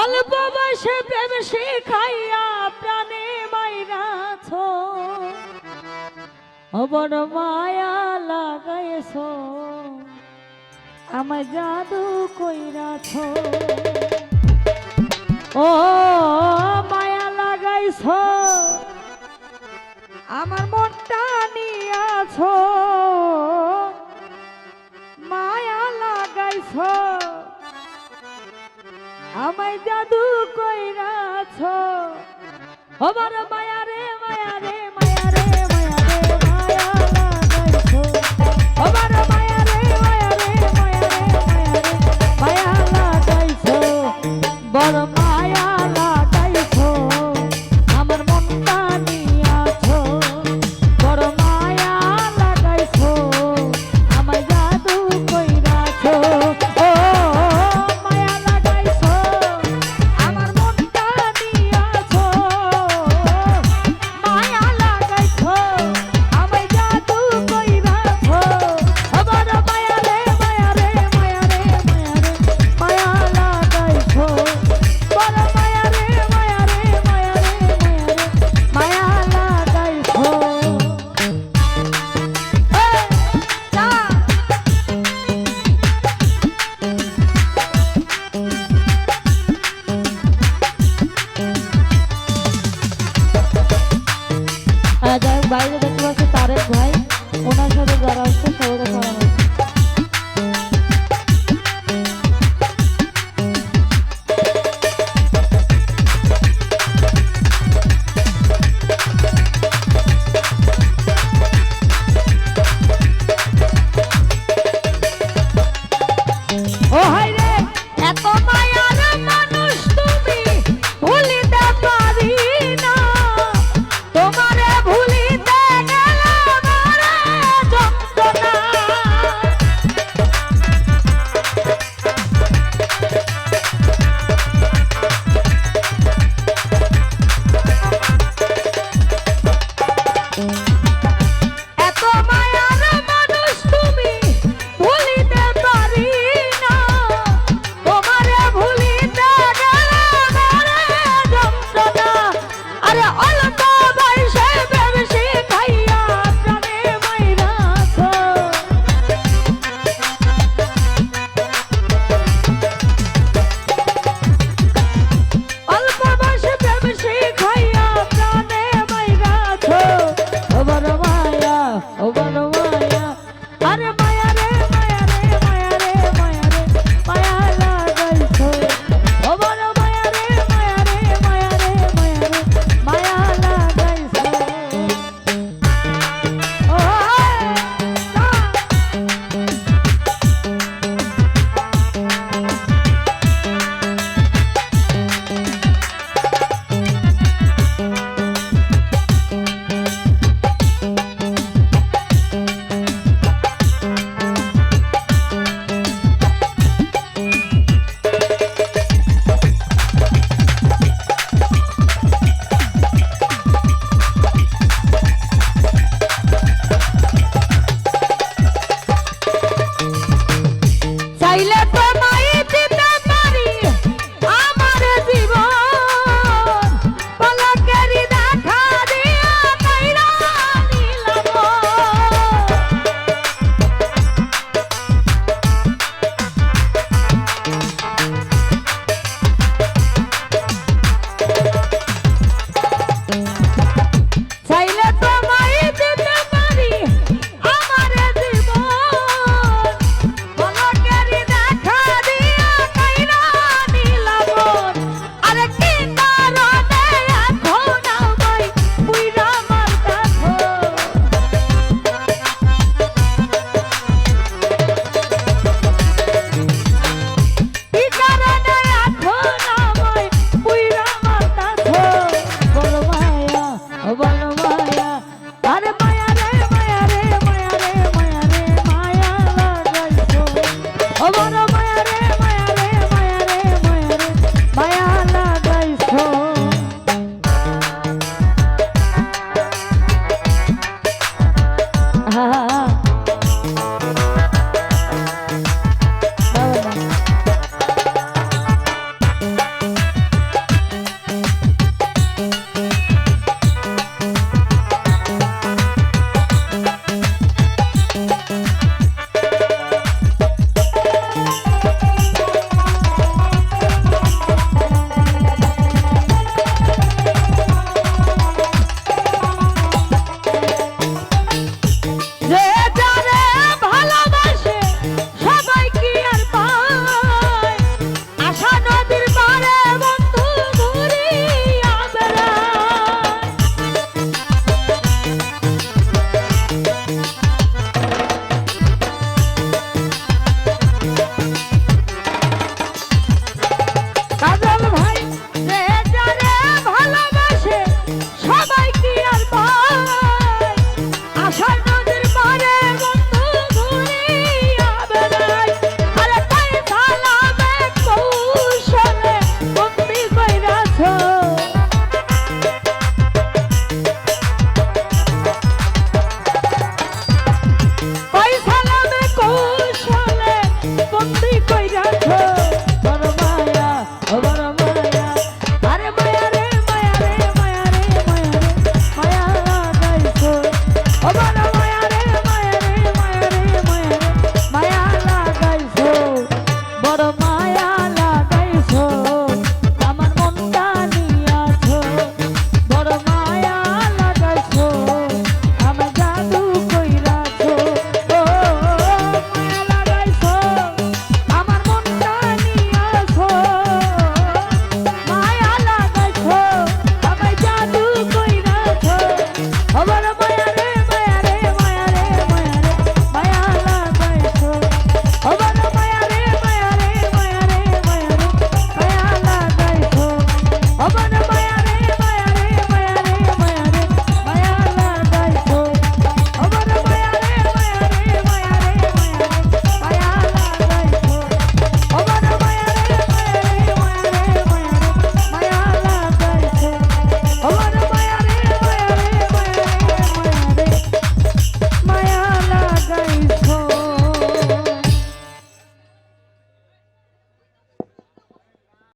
অল্প বয়সে প্রেম শিখাইয়া প্রাণে মাইরাছ অবর মায়া লাগাইছ আমার জাদু কইরাছ। ও মায়া লাগাইছ, আমার মনটা নিয়াছ মায়া লাগাইছ আমায় জাদু কইরাছ। আমার মায়া রে ওনার সাথে যারা আসছে সবার